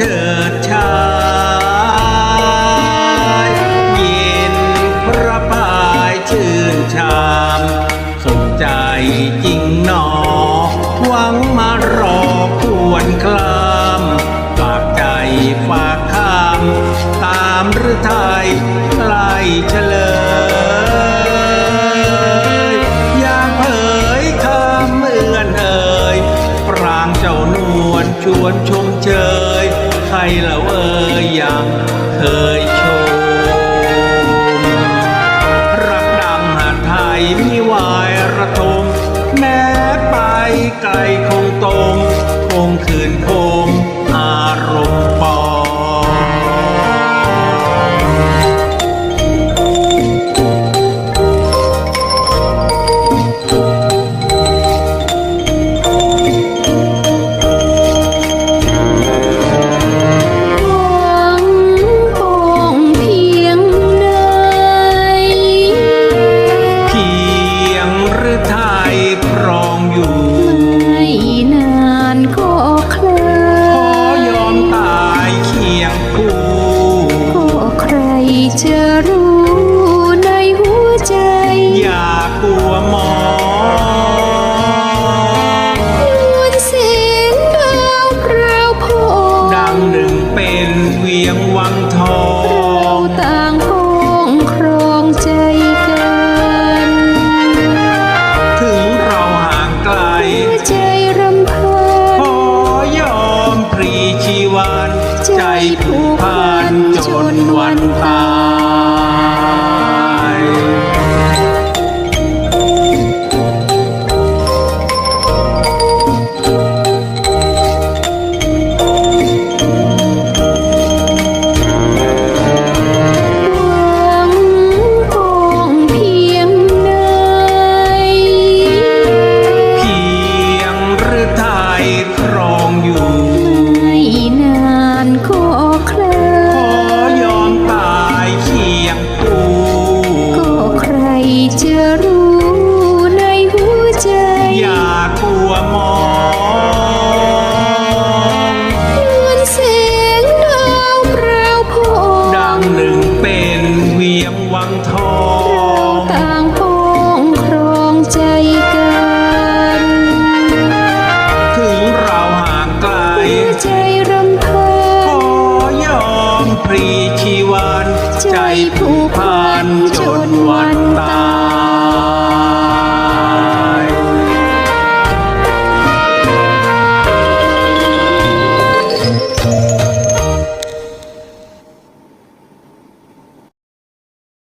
ชิดชายยินพระปายชื่นชามสุขใจจริงหนอ หวังมารอควรคลามฝากใจฝากข้าม ตามหรือไทยไล่เฉลย ใครเล่าเอ่ยยังเคยชม รักดังหาดไทยมีวายระทมแม้ไปไกลคงตรงคงคืนค คู่ก็ใครจะรู้ในหัวใจ อย่ากลัวมองนวลเสียงดาวพราวพอดังหนึ่งเป็นเวียงวังทอเรางต่างพ้องครองใจกัน ถึงเราห่างไกลหัวใจรำพัขอยอมพรีชีวัน ใจผูกพันจนวันตาย ใจรำพัขอยอมพรีชีวันใจผู้พันจนวันตาย